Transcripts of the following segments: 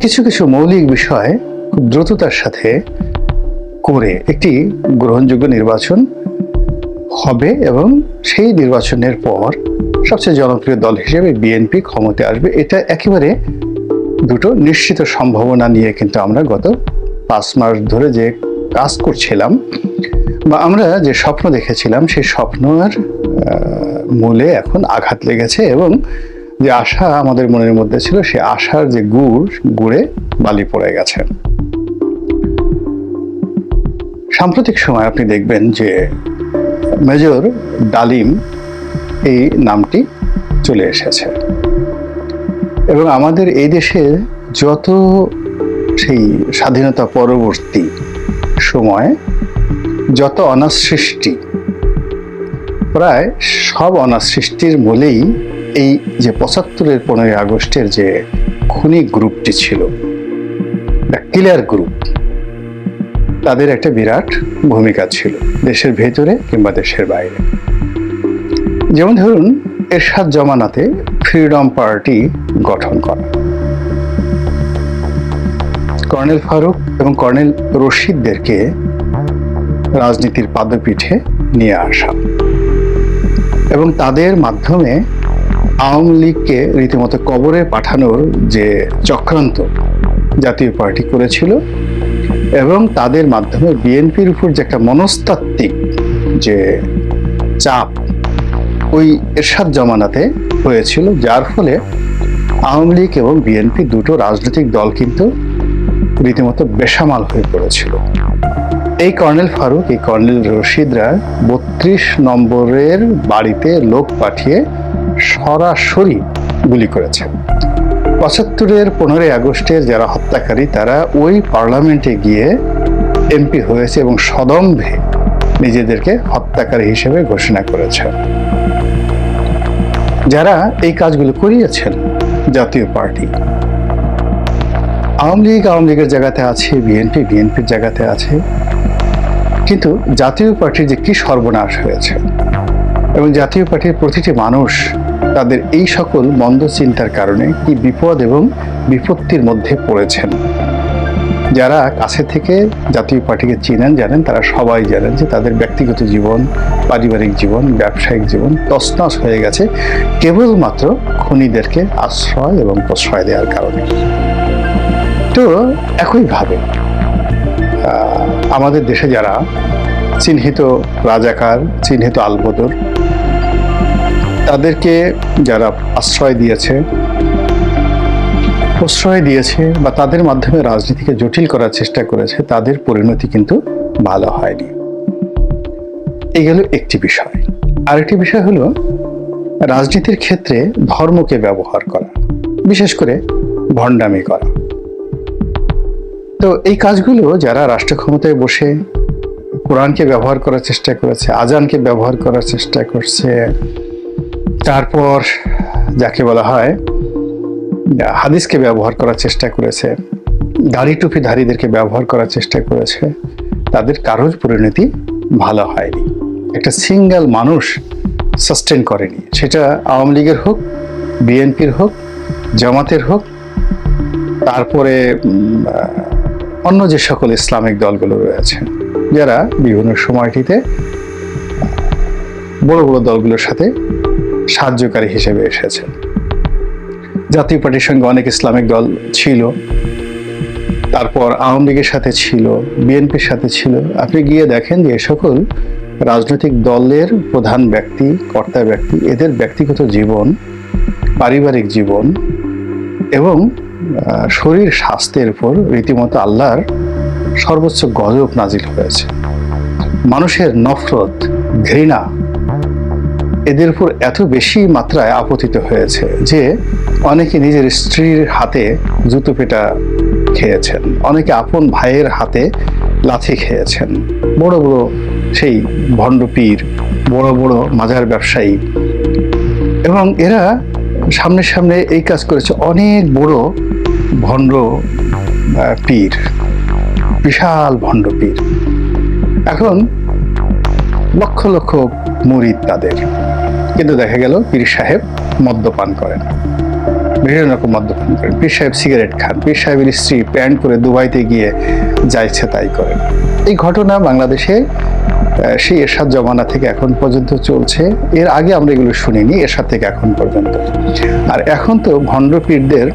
কিছু কিছু মৌলিক বিষয় খুব দ্রুততার সাথে করে একটি গ্রহণযোগ্য নির্বাচন হবে এবং সেই নির্বাচনের পর সবচেয়ে জনপ্রিয় দল হিসেবে বিএনপি ক্ষমতায় আসবে। এটা একেবারে দুটো নিশ্চিত সম্ভাবনা নিয়ে কিন্তু আমরা গত পাঁচ মাস ধরে যে কাজ করছিলাম বা আমরা যে স্বপ্ন দেখেছিলাম সেই স্বপ্নের আহ, মূলে এখন আঘাত লেগেছে এবং যে আশা আমাদের মনের মধ্যে ছিল, সে আশার যে গুড়, গুড়ে বালি পড়ে গেছে। সাম্প্রতিক সময় আপনি দেখবেন যে মেজর ডালিম এই নামটি চলে এসেছে। এবং আমাদের এই দেশে যত সেই স্বাধীনতা পরবর্তী সময় যত অনাথ সৃষ্টি প্রায় সব অনাথ সৃষ্টির মূলেই এই যে পঁচাত্তরের পনেরোই আগস্টের যে খুনি গ্রুপটি ছিল কিলার গ্রুপ, তাদের একটা বিরাট ভূমিকা ছিল, দেশের ভেতরে কিংবা দেশের বাইরে। যেমন ধরুন, এরশাদ জমানাতে ফ্রিডম পার্টি গঠন করা। কর্নেল ফারুক এবং কর্নেল রশিদদেরকে রাজনীতির পাদপীঠে নিয়ে আসা। এবং তাদের মাধ্যমে আওয়ামী লীগকে রীতিমতো কবরে পাঠানোর যে চক্রান্ত জাতীয় পার্টি করেছিল এবং তাদের মাধ্যমে বিএনপির উপর যে একটা মনস্তাত্ত্বিক যে চাপ, ওই এরশাদ জমানাতে হয়েছিল, যার ফলে আওয়ামী লীগ এবং বিএনপি দুটো রাজনৈতিক দল কিন্তু রীতিমতো বেসামাল হয়ে পড়েছিল। এই কর্নেল ফারুক, এই কর্নেল রশিদরা বত্রিশ নম্বরের বাড়িতে লোক পাঠিয়ে সরাসরি গুলি করেছে। পঁচাত্তরের পনেরোই আগস্টের যারা হত্যাকারী, তারা ওই পার্লামেন্টে গিয়ে এমপি হয়েছে এবং সদম্ভে নিজেদেরকে হত্যাকারী হিসেবে ঘোষণা করেছে। যারা এই কাজগুলো করিয়েছেন জাতীয় পার্টি, আওয়ামী লীগ, আওয়ামী লীগের জায়গাতে আছে, বিএনপি, বিএনপির জায়গাতে আছে কিন্তু জাতীয় পার্টির যে কি সর্বনাশ হয়েছে এবং জাতীয় পার্টির প্রতিটি মানুষ তাদের এই সকল মন্দ চিন্তার কারণে কি বিপদ এবং বিপত্তির মধ্যে পড়েছেন? যারা কাছে থেকে জাতীয় পার্টিকে চিনেন, জানেন, তারা সবাই জানেন যে তাদের ব্যক্তিগত জীবন, পারিবারিক জীবন, ব্যবসায়িক জীবন তছনছ হয়ে গেছে কেবলমাত্র খুনিদেরকে আশ্রয় এবং প্রশ্রয় দেওয়ার কারণে। তো একইভাবে আমাদের দেশে যারা চিহ্নিত রাজাকার, চিহ্নিত আলবদর, তাদেরকে যারা আশ্রয় দিয়েছে, প্রশ্রয় দিয়েছে বা তাদের মাধ্যমে রাজনীতিকে জটিল করার চেষ্টা করেছে, তাদের পরিণতি কিন্তু ভালো হয়নি। এই গেল একটি বিষয়। আরেকটি বিষয় হলো, রাজনীতির ক্ষেত্রে ধর্মকে ব্যবহার করা, বিশেষ করে ভণ্ডামি করা। তো এই কাজগুলো যারা রাষ্ট্র ক্ষমতায় বসে কোরআনকে ব্যবহার করার চেষ্টা করেছে, আজানকে ব্যবহার করার চেষ্টা করছে, তারপর যাকে বলা হয় হাদিসকে ব্যবহার করার চেষ্টা করেছে, দাড়ি টুপিধারীদেরকে ব্যবহার করার চেষ্টা করেছে, তাদের কারোর পরিণতি ভালো হয়নি। একটা সিঙ্গেল মানুষ সাস্টেন করেনি। সেটা আওয়ামী লীগের হোক, বিএনপির হোক, জামাতের হোক, তারপরে অন্য যে সকল ইসলামিক দলগুলো রয়েছে, যারা বিভিন্ন সময়টিতে বড় বড় দলগুলোর সাথে সাহায্যকারী হিসেবে এসেছেন জাতীয় পার্টির সঙ্গে অনেক ইসলামিক দল ছিল, তারপর আওয়ামী লীগের সাথে ছিল, বিএনপির সাথে ছিল। আপনি গিয়ে দেখেন যে সকল রাজনৈতিক দলের প্রধান ব্যক্তি, কর্তা ব্যক্তি, এদের ব্যক্তিগত জীবন, পারিবারিক জীবন এবং শরীর স্বাস্থ্যের উপর রীতিমতো আল্লাহর সর্বোচ্চ গজব নাজিল হয়েছে। মানুষের নফরত, ঘৃণা এদের উপর এত বেশি মাত্রায় আপতিত হয়েছে যে অনেকে নিজের স্ত্রীর হাতে জুতো পেটা খেয়েছেন, অনেকে আপন ভাইয়ের হাতে লাথি খেয়েছেন। বড় বড় সেই ভণ্ডপীর বড় বড় মাজার ব্যবসায়ী এবং এরা সামনে সামনে এই কাজ করেছে। অনেক বড় ভণ্ড পীর, বিশাল ভণ্ড পীর। এখন লক্ষ লক্ষ মুরিদ তাদের। কিন্তু দেখা গেল পীর সাহেব মদ্যপান করেন। বিভিন্ন রকম মদ্যপান করেন। পীর সাহেব সিগারেট খান, পীর সাহেবের স্ত্রী প্যান্ট পরে দুবাইতে গিয়ে যা ইচ্ছে তাই করেন। এই ঘটনা বাংলাদেশে সেই এরশাদ জমানা থেকে এখন পর্যন্ত চলছে। এর আগে আমরা এগুলো শুনিনি, এরশাদ থেকে এখন পর্যন্ত। আর এখন তো ভণ্ড পীরদের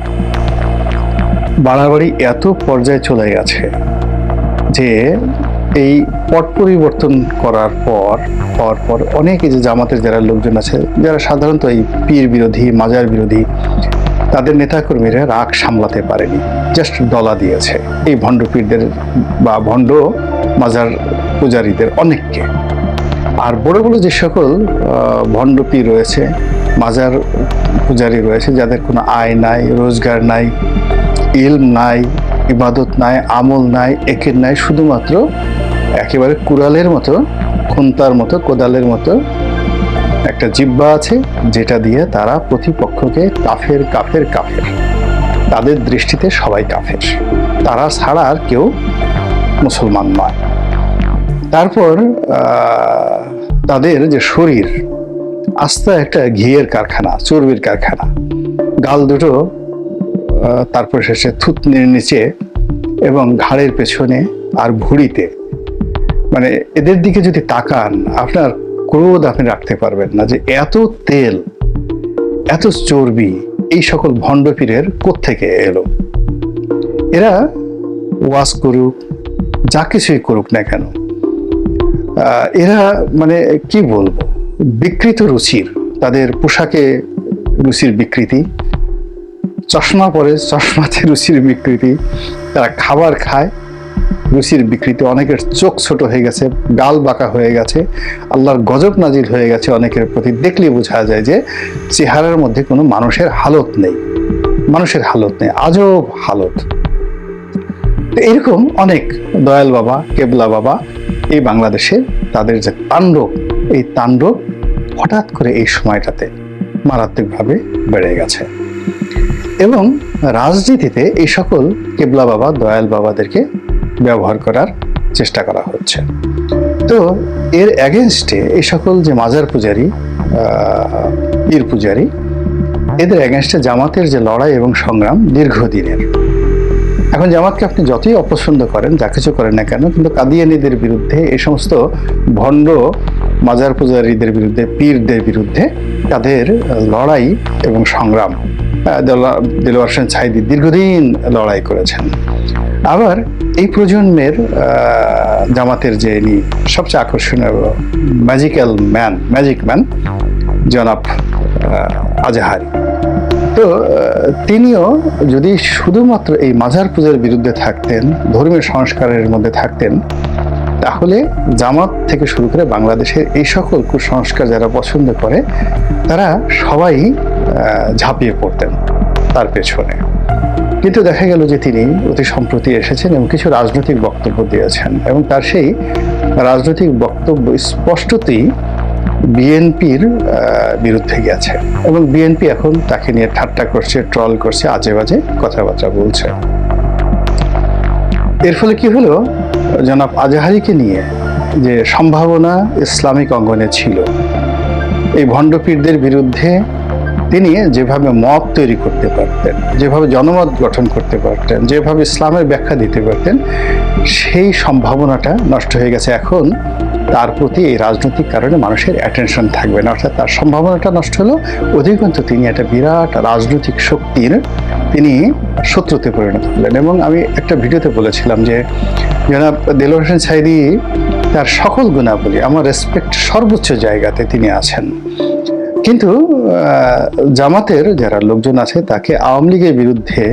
বাড়াবাড়ি এত পর্যায়ে চলে গেছে যে এই পট পরিবর্তন করার পর হওয়ার পর অনেকে যে জামাতের যারা লোকজন আছে যারা সাধারণত এই পীর বিরোধী মাজার বিরোধী তাদের নেতাকর্মীরা রাগ সামলাতে পারেনি জাস্ট দলা দিয়েছে। এই ভণ্ড পীরদের বা ভণ্ড মাজার পূজারীদের অনেককে। আর বড় বড় যে সকল আহ, ভণ্ড পীর রয়েছে মাজার পূজারী রয়েছে যাদের কোনো আয় নাই রোজগার নাই ইলম নাই, ইবাদত নাই, আমল নাই, একের নাই, শুধুমাত্র একেবারে কুড়ালের মতো, খুন্তার মতো, কোদালের মতো একটা জিব্বা আছে, যেটা দিয়ে তারা প্রতিপক্ষকে কাফের কাফের কাফের। তাদের দৃষ্টিতে সবাই কাফের। তারা ছাড়া আর কেউ মুসলমান নয়। তারপর তাদের যে শরীর, আস্তে একটা ঘিয়ের কারখানা, চর্বির কারখানা, গাল দুটো তারপর শেষে থুতনির নিচে এবং ঘাড়ের পেছনে আর ভুঁড়িতে। মানে এদের দিকে যদি তাকান, আপনার ক্রোধ আপনি রাখতে পারবেন না যে এত তেল, এত চর্বি, এই সকল ভণ্ডপীরের কোত্থেকে এলো? এরা ওয়াশ করুক, যা কিছুই করুক না কেন এরা মানে কি বলব, বিকৃত রুচির, তাদের পোশাকে রুচির বিকৃতি চশমা পরে চশমাতে রুচির বিকৃতি। তারা খাবার খায়, রুচির বিকৃতি। অনেকের চোখ ছোট হয়ে গেছে, গাল বাঁকা হয়ে গেছে, আল্লাহর গজব নাজিল হয়ে গেছে অনেকের প্রতি। দেখলে বোঝা যায় যে চেহারার মধ্যে কোনো মানুষের হালত নেই। মানুষের হালত নেই, আজব হালত। এরকম অনেক দয়াল বাবা, কেবলা বাবা এই বাংলাদেশে তাদের যে তাণ্ডব, এই তাণ্ডব হঠাৎ করে এই সময়টাতে মারাত্মকভাবে বেড়ে গেছে। এবং রাজনীতিতে এই সকল কেবলা বাবা, দয়াল বাবাদেরকে ব্যবহার করার চেষ্টা করা হচ্ছে। তো এর অ্যাগেনস্টে এই সকল যে মাজার পূজারী পীর পূজারী, এদের অ্যাগেনস্টে জামাতের যে লড়াই এবং সংগ্রাম দীর্ঘদিনের। এখন জামাতকে আপনি যতই অপছন্দ করেন, যা কিছু করেন না কেন, কিন্তু কাদিয়ানিদের বিরুদ্ধে, এই সমস্ত ভণ্ড মাজার পূজারীদের বিরুদ্ধে, পীরদের বিরুদ্ধে তাদের লড়াই এবং সংগ্রাম আহ, দেলা- দেলোয়ার হোসেন ছাইদি দীর্ঘদিন লড়াই করেছেন। আবার এই প্রজন্মের জামাতের যে ইনি সবচেয়ে আকর্ষণীয় ম্যাজিক্যাল ম্যান ম্যাজিক ম্যান জনাব আজাহারি। তো তিনিও যদি শুধুমাত্র এই মাজার পূজার বিরুদ্ধে থাকতেন ধর্মীয় সংস্কারের মধ্যে থাকতেন তাহলে জামাত থেকে শুরু করে বাংলাদেশের এই সকল কুসংস্কার যারা পছন্দ করে তারা সবাই ঝাঁপিয়ে পড়তেন তার পেছনে। কিন্তু দেখা গেল যে তিনি অতি সম্প্রতি এসেছেন এবং কিছু রাজনৈতিক বক্তব্য দিয়েছেন এবং তার সেই রাজনৈতিক বক্তব্য স্পষ্টতই বিএনপির বিরুদ্ধে গেছে এবং বিএনপি এখন তাকে নিয়ে ঠাট্টা করছে, ট্রল করছে, আজে বাজে কথাবার্তা বলছে। এর ফলে কি হলো? জনাব আজাহারিকে নিয়ে যে সম্ভাবনা ইসলামিক অঙ্গনে ছিল, এই ভণ্ডপীরদের বিরুদ্ধে তিনি যেভাবে মত তৈরি করতে পারতেন, যেভাবে জনমত গঠন করতে পারতেন, যেভাবে ইসলামের ব্যাখ্যা দিতে পারতেন, সেই সম্ভাবনাটা নষ্ট হয়ে গেছে। এখন তার প্রতি এই রাজনৈতিক কারণে মানুষের অ্যাটেনশন থাকবে না, অর্থাৎ তার সম্ভাবনাটা নষ্ট হলো। অধিকন্তু তিনি একটা বিরাট রাজনৈতিক শক্তির তিনি শত্রুতে পরিণত হলেন। এবং আমি একটা ভিডিওতে বলেছিলাম যে, জনাব দেলোয়ার হোসেন সাইদি তার সকল গুণাবলী, আমার রেসপেক্ট সর্বোচ্চ জায়গাতে তিনি আছেন। কিন্তু জামাতের যারা লোকজন আছে, তাকে আওয়ামী লীগের বিরুদ্ধে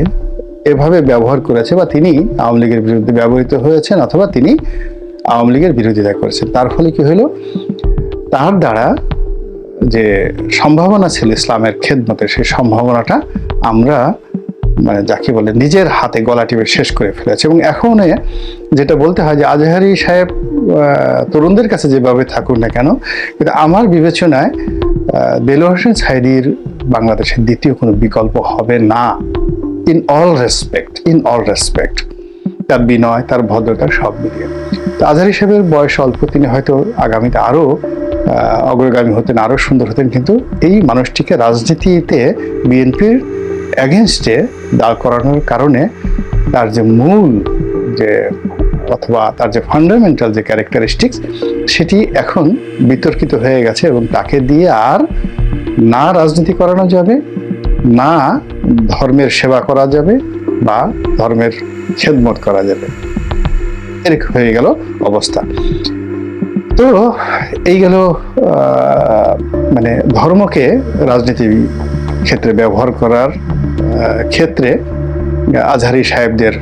এভাবে ব্যবহার করেছে বা তিনি আওয়ামী লীগের বিরুদ্ধে ব্যবহৃত হয়েছেন অথবা তিনি আওয়ামী লীগের বিরোধিতা করেছেন। তার ফলে কি হলো? তার দ্বারা যে সম্ভাবনা ছিল ইসলামের খেদমতের সেই সম্ভাবনাটা আমরা মানে যাকে বলে, নিজের হাতে গলা টিপে শেষ করে ফেলেছে। এবং এখন যেটা বলতে হয় যে, আজহারি সাহেব তরুণদের কাছে যেভাবে থাকুন না কেন, কিন্তু আমার বিবেচনায় দেলোয়ার হোসেন সাইদির বাংলাদেশের দ্বিতীয় কোনো বিকল্প হবে না। In all respect in all respect তার বিনয়, তার ভদ্রতা সব মিলিয়ে। তো আজহারি সাহেবের বয়স অল্প, তিনি হয়তো আগামীতে আরও অগ্রগামী হতেন আরও সুন্দর হতেন, কিন্তু এই মানুষটিকে রাজনীতিতে বিএনপির অ্যাগেনস্টে দাঁড় করানোর কারণে তার যে মূল যে অথবা তার যে ফান্ডামেন্টাল যে ক্যারেক্টারিস্টিক্স সেটি এখন বিতর্কিত হয়ে গেছে এবং তাকে দিয়ে আর না রাজনীতি করানো যাবে, না ধর্মের সেবা করা যাবে বা ধর্মের খেদমত করা যাবে। এরকম হয়ে গেল অবস্থা। তো এই গেল মানে ধর্মকে রাজনীতি ক্ষেত্রে ব্যবহার করার ক্ষেত্রে আজহারি সাহেবদের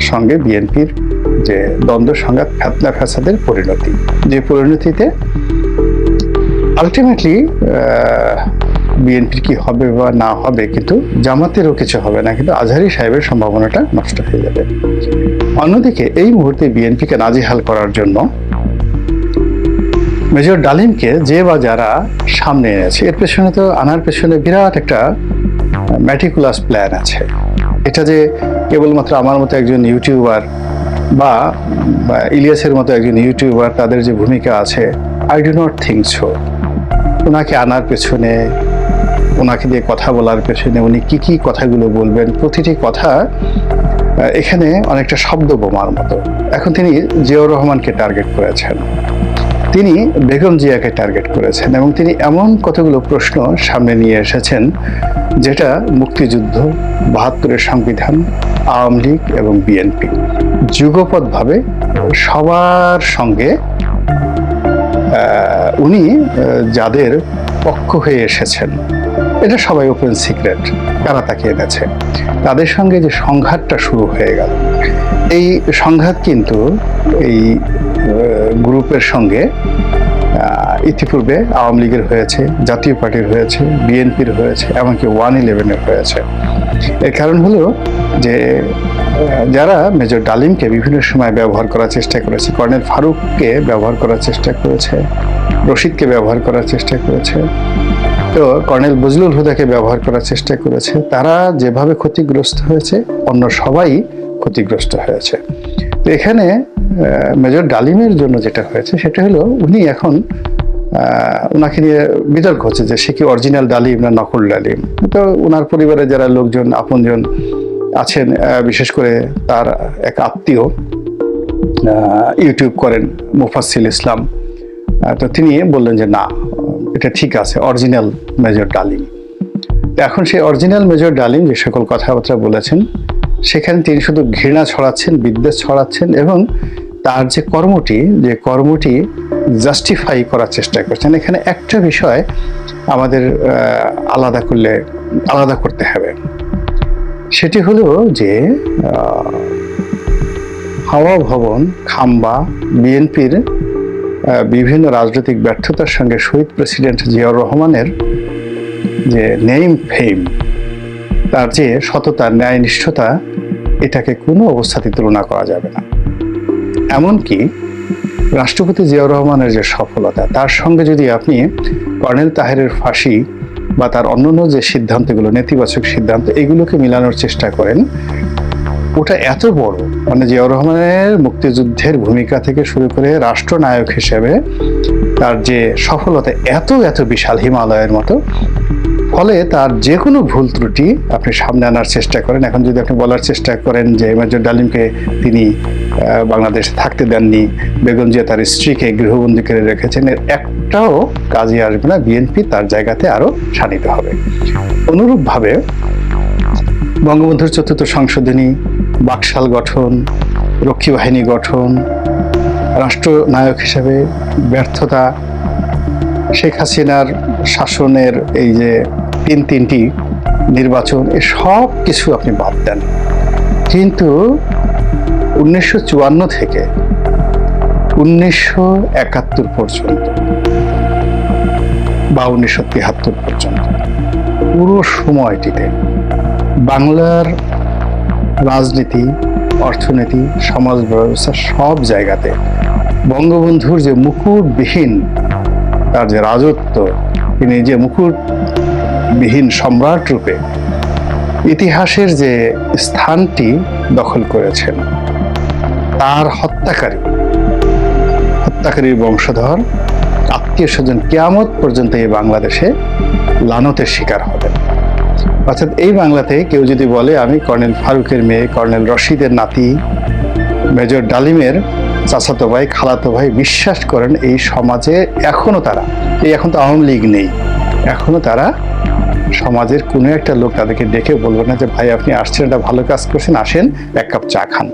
সঙ্গে বিএনপির যে দ্বন্দ্ব সংঘাত ফ্যাতনা ফ্যাসাদের পরিণতি। যে পরিণতিতে আলটিমেটলি বিএনপির কি হবে বা না হবে কিন্তু জামাতেরও কিছু হবে না, কিন্তু আজহারি সাহেবের সম্ভাবনাটা নষ্ট হয়ে যাবে। অন্যদিকে, এই মুহূর্তে বিএনপিকে নাজেহাল করার জন্য মেজর ডালিমকে যে বা যারা সামনে এনেছে, এর পেছনে তো, আনার পেছনে বিরাট একটা ম্যাটিকুলাস প্ল্যান আছে। এটা যে কেবলমাত্র আমার মতো একজন ইউটিউবার বা ইলিয়াসের মতো একজন ইউটিউবার, তাদের যে ভূমিকা আছে I do not think so ওনাকে আনার পেছনে, ওনাকে দিয়ে কথা বলার পেছনে উনি কি কি কথাগুলো বলবেন, প্রতিটি কথা এখানে অনেকটা শব্দ বোমার মতো। এখন তিনি জিয়াউর রহমানকে টার্গেট করেছেন। তিনি বেগম জিয়াকে টার্গেট করেছেন এবং তিনি এমন কতগুলো প্রশ্ন সামনে নিয়ে এসেছেন, যেটা মুক্তিযুদ্ধ, বাহাত্তরের সংবিধান, আওয়ামী লীগ এবং বিএনপি যুগপৎভাবে সবার সঙ্গে উনি যাদের পক্ষ হয়ে এসেছেন। এটা সবাই ওপেন সিক্রেট তারা তাকে এনেছে। তাদের সঙ্গে যে সংঘাতটা শুরু হয়ে গেল, এই সংঘাত কিন্তু এই গ্রুপের সঙ্গে ইতিপূর্বে আওয়ামী লীগের হয়েছে, জাতীয় পার্টির হয়েছে, বিএনপির হয়েছে, এমনকি ওয়ান ইলেভেনের হয়েছে। এর কারণ হলো যে, যারা মেজর ডালিমকে বিভিন্ন সময় ব্যবহার করার চেষ্টা করেছে, কর্নেল ফারুককে ব্যবহার করার চেষ্টা করেছে, রশিদকে ব্যবহার করার চেষ্টা করেছে, তো কর্নেল বজলুল হুদাকে ব্যবহার করার চেষ্টা করেছে, তারা যেভাবে ক্ষতিগ্রস্ত হয়েছে, অন্য সবাই ক্ষতিগ্রস্ত হয়েছে। তো এখানে মেজর ডালিমের জন্য যেটা হয়েছে, সেটা হলো উনি এখন ওনাকে নিয়ে বিতর্ক হচ্ছে যে সে কি অরিজিনাল ডালিম না নকল ডালিম? তো ওনার পরিবারের যারা লোকজন, আপনজন আছেন বিশেষ করে তার এক আত্মীয় ইউটিউব করেন মুফাসিল ইসলাম। তো তিনি বললেন যে না, এটা ঠিক আছে অরিজিনাল মেজর ডালিম। এখন সেই অরিজিনাল মেজর ডালিম যে সকল কথাবার্তা বলেছেন, সেখানে তিনি শুধু ঘৃণা ছড়াচ্ছেন, বিদ্বেষ ছড়াচ্ছেন এবং তার যে কর্মটি যে কর্মটি জাস্টিফাই করার চেষ্টা করছেন। এখানে একটা বিষয় আমাদের আলাদা করলে, আলাদা করতে হবে। সেটি হলো যে হাওয়া ভবন, খাম্বা, বিএনপির বিভিন্ন রাজনৈতিক ব্যর্থতার সঙ্গে শহীদ প্রেসিডেন্ট জিয়াউর রহমানের যে নেইম ফেম তার যে সততা, ন্যায়নিষ্ঠতা, এটাকে কোনো অবস্থাতে তুলনা করা যাবে না। এমনকি রাষ্ট্রপতি জিয়াউর রহমানের যে সফলতা, তার সঙ্গে যদি আপনি কর্নেল তাহেরের ফাঁসি বা তার অন্যান্য যে সিদ্ধান্তগুলো, নেতিবাচক সিদ্ধান্ত, এগুলোকে মিলানোর চেষ্টা করেন, ওটা এত বড়। মানে জিয়াউর রহমানের মুক্তিযুদ্ধের ভূমিকা থেকে শুরু করে রাষ্ট্রনায়ক হিসেবে তার যে সফলতা, এত এত বিশাল হিমালয়ের মতো ফলে তার যে কোনো ভুল ত্রুটি আপনি সামনে আনার চেষ্টা করেন। এখন যদি আপনি বলার চেষ্টা করেন যে মেজর ডালিমকে তিনি বাংলাদেশে থাকতে দেননি, বেগম জিয়া তার স্ত্রীকে গৃহবন্দী করে রেখেছেন, এর একটাও কাজে আসবে না। বিএনপি তার জায়গাতে আরও শানিত হবে। অনুরূপভাবে বঙ্গবন্ধুর চতুর্থ সংশোধনী, বাকশাল গঠন, রক্ষী বাহিনী গঠন, রাষ্ট্রনায়ক হিসেবে ব্যর্থতা, শেখ হাসিনার শাসনের এই যে তিন তিনটি নির্বাচন, এ সব কিছু আপনি বাদ দেন। কিন্তু উনিশশো চুয়ান্ন থেকে উনিশশো একাত্তর পর্যন্ত বা উনিশশো তিয়াত্তর পর্যন্ত পুরো সময়টিতে বাংলার রাজনীতি, অর্থনীতি, সমাজ ব্যবস্থা সব জায়গাতে বঙ্গবন্ধুর যে মুকুটবিহীন তার যে রাজত্ব, তিনি যে মুকুটবিহীন সম্রাট রূপে ইতিহাসের যে স্থানটি দখল করেছেন, তার হত্যাকারী, হত্যাকারীর বংশধর, আত্মীয় স্বজন কেয়ামত পর্যন্ত এই বাংলাদেশে লানতের শিকার হবেন। অর্থাৎ এই বাংলাতে কেউ যদি বলে, আমি কর্নেল ফারুকের মেয়ে, কর্নেল রশিদের নাতি, মেজর ডালিমের চাচাতো ভাই, খালাতো ভাই বিশ্বাস করেন, এই সমাজে এখনও তারা, এই এখন তো আওয়ামী লীগ নেই, এখনও তারা সমাজের কোনো একটা লোক তাদেরকে দেখে বলবে না যে, ভাই, আপনি আসছেন এটা ভালো কাজ করছেন, আসেন, এক কাপ চা খান।